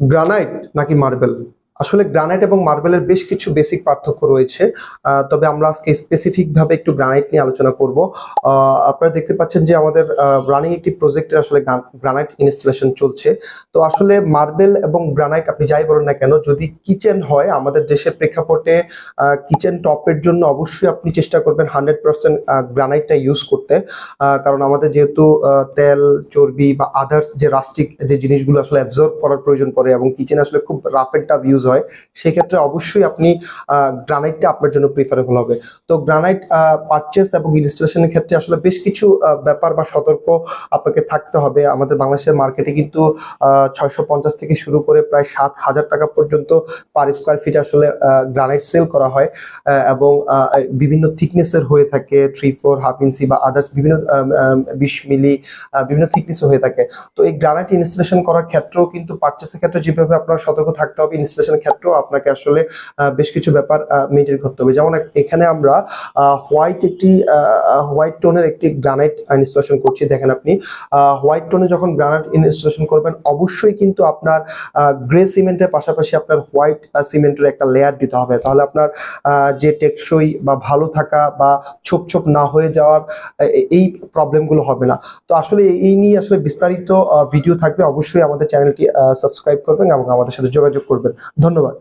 Granite নাকি marble? আসলে granite এবং মার্বেলের বেশ কিছু বেসিক পার্থক্য রয়েছে। তবে আমরা আজকে স্পেসিফিক ভাবে একটু গ্রানাইট নিয়ে আলোচনা করব। আপনারা দেখতে পাচ্ছেন যে আমাদের রানিং একটি প্রজেক্টের আসলে গ্রানাইট ইনস্টলেশন চলছে। তো আসলে মার্বেল এবং গ্রানাইট আপনি যাই বলেন না কেন, যদি কিচেন হয়, আমাদের দেশের প্রেক্ষাপটে কিচেন টপের জন্য অবশ্যই আপনি চেষ্টা করবেন হান্ড্রেড পার্সেন্ট গ্রানাইটটা ইউজ করতে। আহ, কারণ আমাদের যেহেতু তেল চর্বি বা আদার্স যে রাস্টিক যে জিনিসগুলো আসলে অ্যাবজর্ব করার প্রয়োজন পড়ে এবং কিচেনে আসলে খুব রাফ এন্ড টাফ ইউজ হয় সেক্ষেত্রে অবশ্যই আপনি গ্রানাইটটা আপনার জন্য প্রিফারেবল হবে। তো গ্রানাইট পারচেস এবং ইনস্টলেশনের ক্ষেত্রে আসলে বেশ কিছু ব্যাপার বা সতর্ক আপনাকে থাকতে হবে। আমাদের বাংলাদেশের মার্কেটে কিন্তু ছয়শো পঞ্চাশ থেকে শুরু করে প্রায় সাত হাজার টাকা পর্যন্ত পার স্কোয়ার ফিট আসলে গ্রানাইট সেল করা হয়। এবং বিভিন্ন থিকনেসের হয়ে থাকে থ্রি ফোর হাফ ইঞ্চি বা আদার্স বিভিন্ন বিশ মিলি বিভিন্ন থিকনেসে হয়ে থাকে। তো এই গ্রানাইট ইনস্টলেশন করার ক্ষেত্রেও কিন্তু পারচেসের ক্ষেত্রে যেভাবে আপনার সতর্ক থাকতে হবে ইনস্টলেশনের ক্ষেত্রেও আপনাকে আসলে বেশ কিছু ব্যাপার মেনটেন করতে হবে। যেমন এখানে আমরা হোয়াইট একটি হোয়াইট টোনের একটি গ্রানাইট ইনস্টলেশন করছি। দেখেন আপনি হোয়াইট টোনে যখন গ্রানাইট ইনস্টলেশন করবেন, অবশ্যই কিন্তু আপনার গ্রে সিমেন্টের পাশাপাশি আপনার হোয়াইট সিমেন্টের একটা লেয়ার দিতে হবে। তাহলে আপনার যে টেকসই বা ভালো থাকা বা ছোপ ছোপ না হয়ে যাওয়ার এই প্রবলেমগুলো হবে না। তো আসলে এই নিয়ে আসলে বিস্তারিত ভিডিও থাকবে। অবশ্যই আমাদের চ্যানেলটি সাবস্ক্রাইব করবেন এবং আমাদের সাথে যোগাযোগ করবেন। ধন্যবাদ।